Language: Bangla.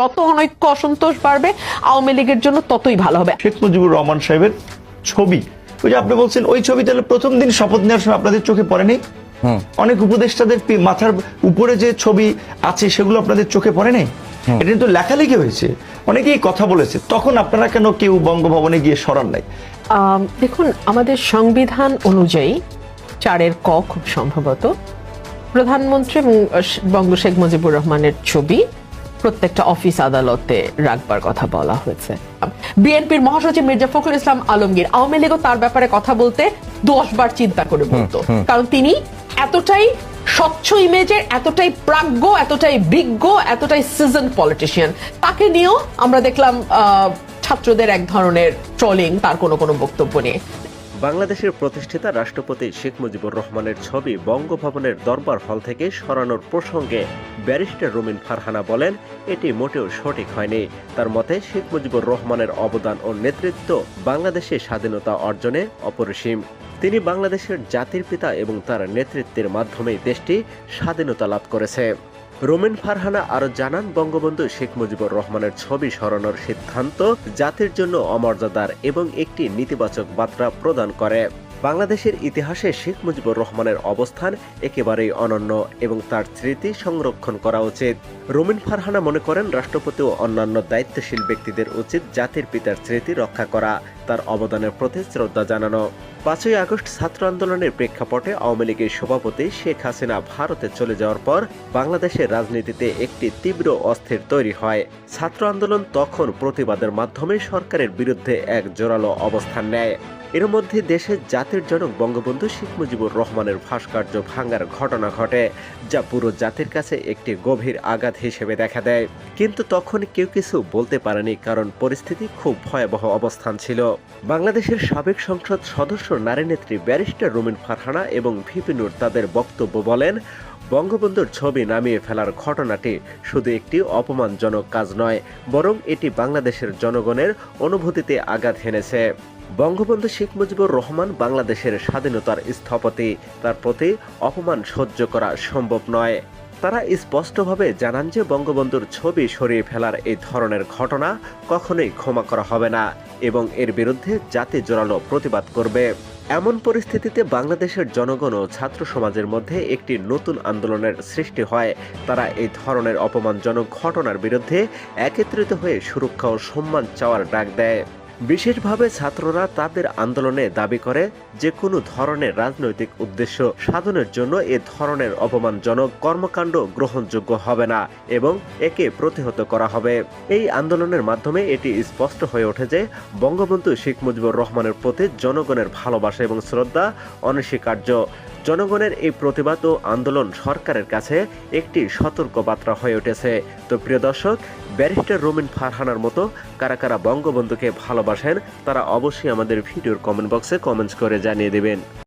যত অনৈক্য অসন্তোষ বাড়বে আওয়ামী লীগের জন্য ততই ভালো হবে। শেখ মুজিবুর রহমান সাহেবের ছবি। ওই যে আপনি বলছেন ওই ছবি তাহলে প্রথম দিন শপথ নেওয়ার সময় আপনাদের চোখে পড়েনি অনেক উপদেষ্টাদের মাথার উপরে যে ছবি আছে সেগুলো আপনাদের চোখে পড়ে নাই? এটা কিন্তু লেখালেখি হয়েছে। অনেকেই কথা বলেছে তখন আপনারা কেন কেউ বঙ্গভবনে গিয়ে সরান নাই? দেখুন আমাদের সংবিধান অনুযায়ী চারের ক খুব সম্ভবত। প্রধানমন্ত্রী এবং বঙ্গ শেখ মুজিবুর রহমানের ছবি প্রত্যেকটা অফিস আদালতে রাখবার কথা বলা হয়েছে। বিএনপির মহাসচিব মির্জা ফখরুল ইসলাম আলমগীর আওয়ামী লীগও তার ব্যাপারে কথা বলতে দশ বার চিন্তা করে বলতো। কারণ তিনি এতটাই স্বচ্ছ ইমেজের এতটাই প্রাজ্ঞ এতটাই বিজ্ঞ এতটাই সিজন পলিটিশিয়ান তাকে নিয়েও আমরা দেখলাম আহ, ছাত্রদের এক ধরনের ট্রলিং তার কোনো কোনো বক্তব্য নিয়ে বাংলাদেশের প্রতিষ্ঠাতা রাষ্ট্রপতি শেখ মুজিবুর রহমানের ছবি বঙ্গভবনের দরবার হল থেকে সরানোর প্রসঙ্গে ব্যারিস্টার রুমিন ফারহানা বলেন, এটি মোটেও সঠিক হয়নি। তার মতে, শেখ মুজিবুর রহমানের অবদান ও নেতৃত্ব বাংলাদেশের স্বাধীনতা অর্জনে অপরিসীম। তিনি বাংলাদেশের জাতির পিতা এবং তার নেতৃত্বের মাধ্যমেই দেশটি স্বাধীনতা লাভ করেছে। রোমেন ফারহানা আরও জানান, বঙ্গবন্ধু শেখ মুজিবুর রহমানের ছবি সরানোর সিদ্ধান্ত জাতির জন্য অমর্যাদার এবং একটি নেতিবাচক বার্তা প্রদান করে। বাংলাদেশের ইতিহাসে শেখ মুজিবুর রহমানের অবস্থান একেবারেই অনন্য এবং তার স্মৃতি সংরক্ষণ করা উচিত। রোমিন ফারহানা মনে করেন, রাষ্ট্রপতি ও অন্যান্য দায়িত্বশীল ব্যক্তিদের উচিত জাতির পিতার স্মৃতি রক্ষা করা, তার অবদানের প্রতি শ্রদ্ধা জানানো। পাঁচই আগস্ট ছাত্র আন্দোলনের প্রেক্ষাপটে আওয়ামী লীগের সভাপতি শেখ হাসিনা ভারতে চলে যাওয়ার পর বাংলাদেশের রাজনীতিতে একটি তীব্র অস্থির তৈরি হয়। ছাত্র আন্দোলন তখন প্রতিবাদের মাধ্যমে সরকারের বিরুদ্ধে এক জোরালো অবস্থান নেয়। এর মধ্যে দেশের জাতির জনক বঙ্গবন্ধু শেখ মুজিবুর রহমানের ভাস্কর্য ভাঙার ঘটনা ঘটে, যা পুরো জাতির কাছে একটি গভীর আঘাত হিসেবে দেখা দেয়। কিন্তু তখন কেউ কিছু বলতে পারেনি, কারণ পরিস্থিতি খুব ভয়াবহ অবস্থান ছিল। বাংলাদেশের সাবেক সংসদ সদস্য নারী নেত্রী ব্যারিস্টার রুমিন ফারহানা এবং ভিপিনুর তাদের বক্তব্য বলেন, বঙ্গবন্ধুর ছবি নামিয়ে ফেলার ঘটনাটি শুধু একটি অপমানজনক কাজ নয়, বরং এটি বাংলাদেশের জনগণের অনুভূতিতে আঘাত হেনেছে। বঙ্গবন্ধু শেখ মুজিবুর রহমান বাংলাদেশের স্বাধীনতার স্থপতি। তার প্রতি অপমান সহ্য করা সম্ভব নয়। তারা স্পষ্টভাবে জানান যে বঙ্গবন্ধুর ছবি সরিয়ে ফেলার এই ধরনের ঘটনা কখনোই ক্ষমা করা হবে না। এবং এর বিরুদ্ধে জাতি জোরালো প্রতিবাদ করবে। এমন পরিস্থিতিতে বাংলাদেশের জনগণ ও ছাত্র সমাজের মধ্যে একটি নতুন আন্দোলনের সৃষ্টি হয়। তারা এই ধরনের অপমানজনক ঘটনার বিরুদ্ধে একত্রিত হয়ে সুরক্ষা ও সম্মান চাওয়ার ডাক দেয়। বিশেষভাবে ছাত্ররা তাদের আন্দোলনে দাবি করে যে কোনো ধরনের রাজনৈতিক উদ্দেশ্য সাধনের জন্য এ ধরনের অপমানজনক কর্মকাণ্ড গ্রহণযোগ্য হবে না এবং একে প্রতিহত করা হবে। এই আন্দোলনের মাধ্যমে এটি স্পষ্ট হয়ে ওঠে যে বঙ্গবন্ধু শেখ মুজিবুর রহমানের প্রতি জনগণের ভালোবাসা এবং শ্রদ্ধা অনস্বীকার্য। জনগণের এই প্রতিবাদ ও আন্দোলন সরকারের কাছে একটি সতর্কবার্তা হয়ে উঠেছে। তো প্রিয় দর্শক, ব্যারিস্টার রোমিন ফারহানার মতো কারা কারা বঙ্গবন্ধুকে ভালোবাসেন, তারা অবশ্যই আমাদের ভিডিওর কমেন্ট বক্সে কমেন্টস করে জানিয়ে দেবেন।